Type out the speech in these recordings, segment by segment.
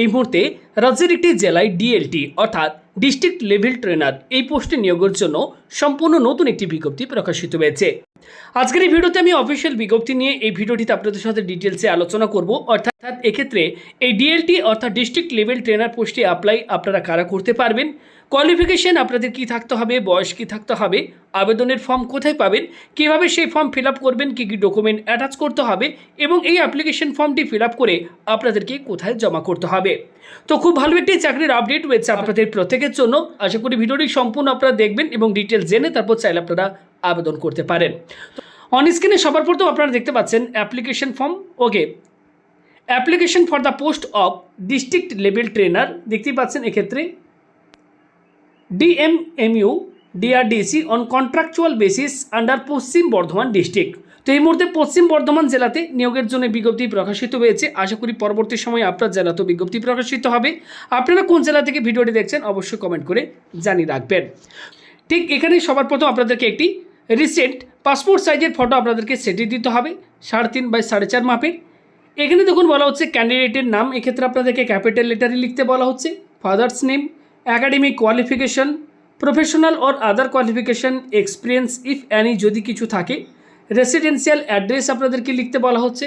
এই মুহূর্তে রাজ্যের একটি জেলায় ডিএলটি, অর্থাৎ ডিস্ট্রিক্ট লেভেল ট্রেনার, এই পোস্টে নিয়োগের জন্য সম্পূর্ণ নতুন একটি বিজ্ঞপ্তি প্রকাশিত হয়েছে। আজকের এই ভিডিওতে আমি অফিসিয়াল বিজ্ঞপ্তি নিয়ে এই ভিডিওটিতে আপনাদের সাথে ডিটেলসে আলোচনা করব। অর্থাৎ এক্ষেত্রে এই ডিএলটি, অর্থাৎ ডিস্ট্রিক্ট লেভেল ট্রেনার পোস্টে অ্যাপ্লাই আপনারা কারা করতে পারবেন? কোয়ালিফিকেশন আপনাদের কি থাকতে হবে, বয়স কি থাকতে হবে, আবেদনের ফর্ম কোথায় পাবেন, কীভাবে সেই ফর্ম ফিল করবেন, কী কী ডকুমেন্ট অ্যাটাচ করতে হবে এবং এই অ্যাপ্লিকেশন ফর্মটি ফিল করে আপনাদেরকে কোথায় জমা করতে হবে। তো খুব ভালো একটি চাকরির আপডেট রয়েছে আপনাদের প্রত্যেকের জন্য। আশা করি ভিডিওটি সম্পূর্ণ আপনারা দেখবেন এবং ডিটেলস জেনে তারপর চাইলে আপনারা আবেদন করতে পারেন। অন স্ক্রিনে সবার প্রথম আপনারা দেখতে পাচ্ছেন application form okay application for the post of district level trainer দেখতেই পাচ্ছেন এক্ষেত্রে DMMU, DRDC on contractual basis under Paschim Bardhaman district তো এই মুহূর্তে পশ্চিম বর্ধমান জেলাতে নিয়োগের জন্য বিজ্ঞপ্তি প্রকাশিত হয়েছে। আশা করি পরবর্তী সময়ে আপনার জেলাতেও বিজ্ঞপ্তি প্রকাশিত হবে। আপনারা কোন জেলা থেকে ভিডিওটি দেখছেন অবশ্যই কমেন্ট করে জানিয়ে রাখবেন। ঠিক এখানে সবার প্রথম আপনাদেরকে একটি রিসেন্ট পাসপোর্ট সাইজের ফটো আপনাদেরকে সেটি দিতে হবে, সাড়ে তিন বাই সাড়ে চার মাপের। এখানে দেখুন বলা হচ্ছে ক্যান্ডিডেটের নাম, এক্ষেত্রে আপনাদেরকে ক্যাপিটাল লেটারে লিখতে বলা হচ্ছে father's name academic qualification professional or other qualification experience if any যদি কিছু থাকে রেসিডেন্সিয়াল অ্যাড্রেস আপনাদেরকে লিখতে বলা হচ্ছে।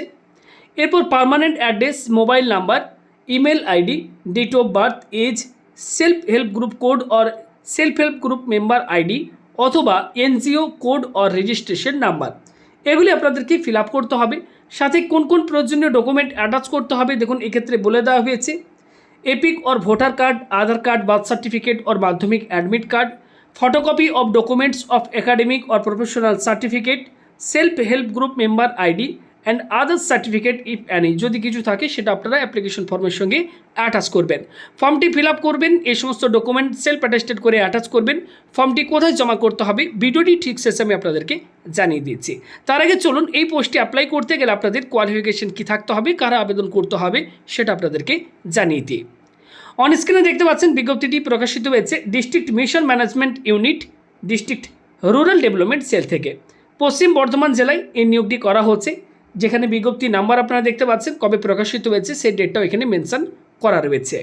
এরপর permanent address mobile number email ID date of birth age self help group code or self help group member ID অথবা NGO code or registration number এগুলি আপনাদেরকে ফিল করতে হবে। সাথে কোন কোন প্রয়োজনীয় ডকুমেন্ট অ্যাটাচ করতে হবে, দেখুন, এক্ষেত্রে বলে দেওয়া হয়েছে। EPIC or voter card Aadhaar card birth certificate or Madhyamik admit card photocopy of documents of academic or professional certificate self help group member ID and others certificate if any যদি কিছু থাকে, সেটা আপনারা অ্যাপ্লিকেশন ফর্মের সঙ্গে attach করবেন। ফর্মটি feel করবেন এই সমস্ত ডকুমেন্ট সেলফ অ্যাটেস্টেড করে অ্যাটাচ করবেন। ফর্মটি কোথায় জমা করতে হবে, ভিডিওটি ঠিক শেষে আমি আপনাদেরকে জানিয়ে দিচ্ছি। তার আগে চলুন, এই পোস্টে অ্যাপ্লাই করতে গেলে আপনাদের কোয়ালিফিকেশন কী থাকতে হবে, কারা আবেদন করতে হবে, সেটা আপনাদেরকে জানিয়ে দিই। অন স্ক্রিনে দেখতে পাচ্ছেন, বিজ্ঞপ্তিটি প্রকাশিত হয়েছে district mission management unit district rural development cell থেকে। পশ্চিম বর্ধমান জেলায় এই নিয়োগটি করা হচ্ছে। যেখানে বিজ্ঞপ্তি নাম্বার আপনারা দেখতে পাচ্ছেন, কবে প্রকাশিত হয়েছে, সেই ডেটটাও এখানে মেনশন করা রয়েছে।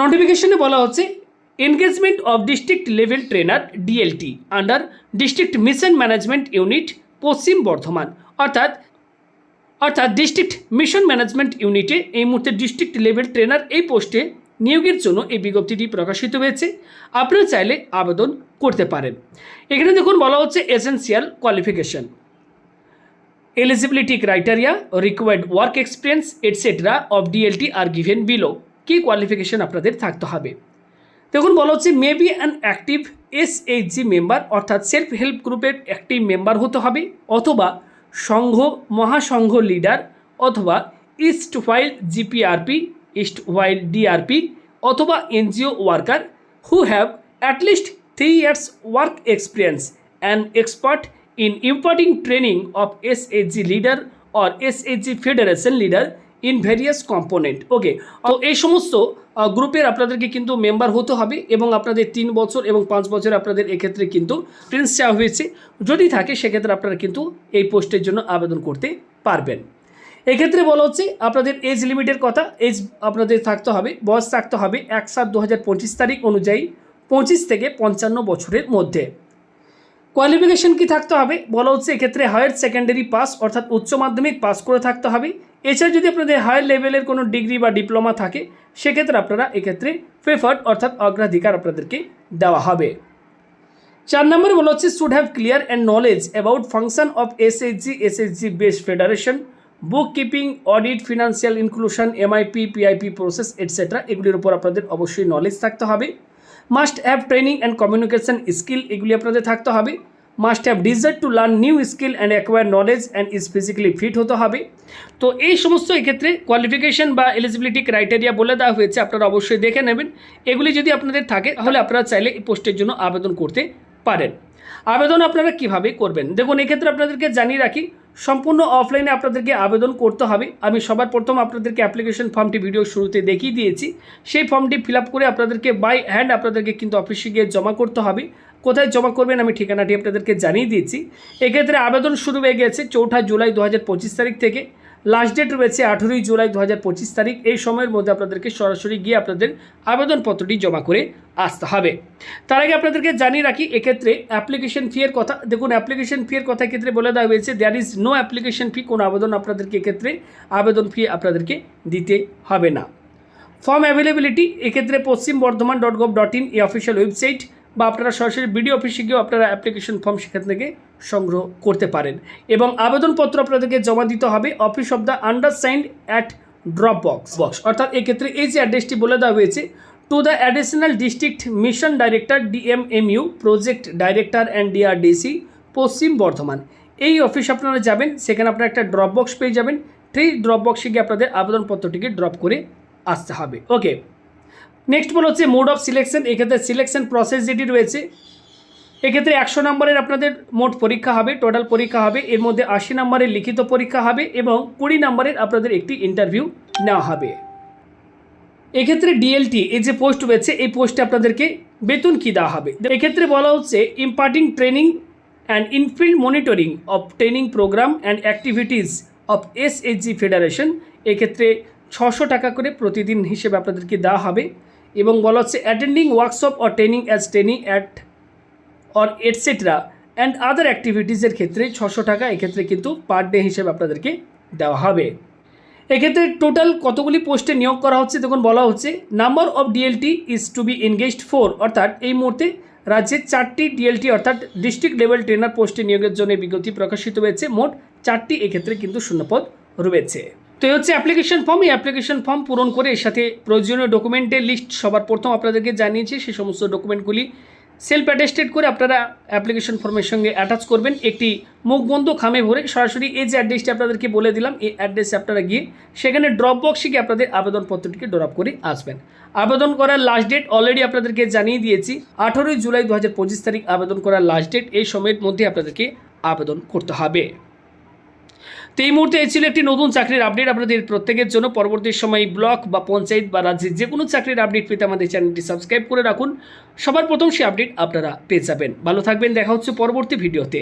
নোটিফিকেশনে বলা হচ্ছে engagement of district level trainer DLT under district mission management unit Paschim Bardhaman. অর্থাৎ অর্থাৎ ডিস্ট্রিক্ট মিশন ম্যানেজমেন্ট ইউনিটে এই মুহূর্তে ডিস্ট্রিক্ট লেভেল ট্রেনার এই পোস্টে নিয়োগের জন্য এই বিজ্ঞপ্তিটি প্রকাশিত হয়েছে। আপনারা চাইলে আবেদন করতে পারেন। এখানে দেখুন বলা হচ্ছে essential qualification eligibility criteria, required work experience etc of DLT are given below. কি কোয়ালিফিকেশন আপনাদের থাকতে হবে। দেখুন, বলা হচ্ছে may be an active SHG member অর্থাৎ সেলফ হেল্প গ্রুপের অ্যাক্টিভ মেম্বার হতে হবে, অথবা সংঘ, মহাসংঘ লিডার অথবা erstwhile GPRP erstwhile DRP অথবা NGO worker who have at least three years work experience and expert in imparting training of SHG leader or SHG federation leader in various component okay তো এই সমস্ত গ্রুপের আপনাদেরকে কিন্তু member হতে হবে এবং আপনাদের তিন বছর এবং পাঁচ বছর আপনাদের এক্ষেত্রে কিন্তু প্রিন্স চাওয়া হয়েছে। যদি থাকে, সেক্ষেত্রে আপনারা কিন্তু এই পোস্টের জন্য আবেদন করতে পারবেন। এক্ষেত্রে বলা হচ্ছে, আপনাদের এজ লিমিটের কথা এজ আপনাদের থাকতে হবে, বয়স থাকতে হবে এক সাত দু তারিখ অনুযায়ী পঁচিশ থেকে পঞ্চান্ন বছরের মধ্যে। কোয়ালিফিকেশন কি থাকতে হবে? বলা হচ্ছে এক্ষেত্রে হায়ার সেকেন্ডারি পাস অর্থাৎ উচ্চ মাধ্যমিক পাস করে থাকতে হবে। এছাড়া যদি আপনাদের হায়ার লেভেলের কোনো ডিগ্রি বা ডিপ্লোমা থাকে, সেক্ষেত্রে আপনারা এক্ষেত্রে প্রেফার্ড অর্থাৎ অগ্রাধিকার আপনাদেরকে দেওয়া হবে। চার নম্বরে বলা হচ্ছে should have clear and knowledge about function of SHG SHG base federation book keeping audit financial inclusion MIP PIP process etcetera এগুলির উপর আপনাদের অবশ্যই নলেজ থাকতে হবে। Must have training and communication skill এগুলি আপনাদের থাকতে হবে। Must have desire to learn new skill and acquire knowledge and is physically fit হতে হবে। তো এই সমস্ত এক্ষেত্রে কোয়ালিফিকেশন বা এলিজিবিলিটি ক্রাইটেরিয়া বলে দেওয়া হয়েছে, আপনারা অবশ্যই দেখে নেবেন। এগুলি যদি আপনাদের থাকে, তাহলে আপনারা চাইলে এই পোস্টের জন্য আবেদন করতে পারেন। আবেদন আপনারা কীভাবে করবেন? দেখুন, এক্ষেত্রে আপনাদেরকে জানিয়ে রাখি সম্পূর্ণ অফলাইনে আপনাদেরকে আবেদন করতে হবে। আমি সবার প্রথম আপনাদেরকে অ্যাপ্লিকেশন ফর্মটি ভিডিও শুরুতে দেখিয়ে দিয়েছি। সেই ফর্মটি ফিল করে আপনাদেরকে বাই হ্যান্ড আপনাদেরকে কিন্তু অফিসে গিয়ে জমা করতে হবে। কোথায় জমা করবেন আমি ঠিকানাটি আপনাদেরকে জানিয়ে দিয়েছি। এক্ষেত্রে আবেদন শুরু হয়ে গেছে চৌঠা জুলাই দু হাজার পঁচিশ তারিখ থেকে। লাস্ট ডেট রয়েছে আঠেরোই জুলাই দু হাজার পঁচিশ তারিখ। এই সময়ের মধ্যে আপনাদেরকে সরাসরি গিয়ে আপনাদের আবেদনপত্রটি জমা করে আসতে হবে। তার আগে আপনাদেরকে জানিয়ে রাখি, এক্ষেত্রে অ্যাপ্লিকেশন ফি এর কথা, দেখুন অ্যাপ্লিকেশন ফি এর কথা ক্ষেত্রে বলে দেওয়া হয়েছে। There is no application fee কোনো আবেদন আপনাদেরকে এক্ষেত্রে আবেদন ফি আপনাদেরকে দিতে হবে না। ফর্ম অ্যাভেলেবিলিটি এক্ষেত্রে Paschim Bardhaman dot gov dot in এই অফিসিয়াল ওয়েবসাইট বা আপনারা সরাসরি বিডিও অফিসে গিয়েও আপনারা অ্যাপ্লিকেশন ফর্ম সেখান থেকে সংগ্রহ করতে পারেন। এবং আবেদনপত্র আপনাদেরকে জমা দিতে হবে office of the undersigned at drop box box অর্থাৎ এক্ষেত্রে এই যে অ্যাড্রেসটি বলে দেওয়া হয়েছে to the additional district mission director DMMU project director and DRDC Paschim Bardhaman. এই অফিস আপনারা যাবেন সেখানে আপনারা একটা ড্রপ বক্স পেয়ে যাবেন। সেই ড্রপ বক্সে গিয়ে আপনাদের আবেদনপত্রটিকে ড্রপ করে আসতে হবে। ওকে নেক্সট বলা হচ্ছে মোড অফ সিলেকশন এক্ষেত্রে সিলেকশন প্রসেস যেটি রয়েছে এক্ষেত্রে একশো নম্বরের আপনাদের মোট পরীক্ষা হবে টোটাল পরীক্ষা হবে, এর মধ্যে আশি নম্বরের লিখিত পরীক্ষা হবে এবং কুড়ি নম্বরের আপনাদের একটি ইন্টারভিউ নেওয়া হবে। এক্ষেত্রে ডিএলটি এই যে পোস্ট রয়েছে এই পোস্টে আপনাদেরকে বেতন কী দেওয়া হবে? এক্ষেত্রে বলা হচ্ছে imparting training and infield monitoring of training programme and activities of SHG federation এক্ষেত্রে ছশো টাকা করে প্রতিদিন হিসেবে আপনাদেরকে দেওয়া হবে এবং বলা হচ্ছে attending workshop or training as training at or etcetera and other অ্যাক্টিভিটিসের ক্ষেত্রে ছশো টাকা, এক্ষেত্রে কিন্তু পার ডে হিসেবে আপনাদেরকে দেওয়া হবে। এক্ষেত্রে টোটাল কতগুলি পোস্টে নিয়োগ করা হচ্ছে? তখন বলা হচ্ছে number of DLT is to be engaged four অর্থাৎ এই মুহূর্তে রাজ্যে চারটি ডিএলটি অর্থাৎ ডিস্ট্রিক্ট লেভেল ট্রেনার পোস্টে নিয়োগের জন্য বিজ্ঞপ্তি প্রকাশিত হয়েছে। মোট চারটি এক্ষেত্রে কিন্তু শূন্যপদ রয়েছে। তো হচ্ছে অ্যাপ্লিকেশন ফর্ম এই অ্যাপ্লিকেশন ফর্ম পূরণ করে এর সাথে প্রয়োজনীয় ডকুমেন্টের লিস্ট সবার প্রথম আপনাদেরকে জানিয়েছি। সেই সমস্ত ডকুমেন্টগুলি সেলফ অ্যাটেস্টেড করে আপনারা অ্যাপ্লিকেশন ফর্মের সঙ্গে অ্যাটাচ করবেন। একটি মুখবন্ধ খামে ভরে সরাসরি এই যে অ্যাড্রেসটি আপনাদেরকে বলে দিলাম, এই অ্যাড্রেসে আপনারা গিয়ে সেখানে ড্রপ বক্সে গিয়ে আপনাদের আবেদনপত্রটিকে ড্রপ করে আসবেন। আবেদন করার লাস্ট ডেট অলরেডি আপনাদেরকে জানিয়ে দিয়েছি। আঠেরোই জুলাই দু হাজার পঁচিশ তারিখ আবেদন করার লাস্ট ডেট এই সময়ের মধ্যে আপনাদেরকে আবেদন করতে হবে। তো এই মুহূর্তে এই ছিল একটি নতুন চাকরির আপডেট আপনাদের প্রত্যেকের জন্য। পরবর্তী সময় ব্লক বা পঞ্চায়েত বা রাজ্যের যে কোনো চাকরির আপডেট পেতে আমাদের চ্যানেলটি সাবস্ক্রাইব করে রাখুন। সবার প্রথম সেই আপডেট আপনারা পেয়ে যাবেন। ভালো থাকবেন, দেখা হচ্ছে পরবর্তী ভিডিওতে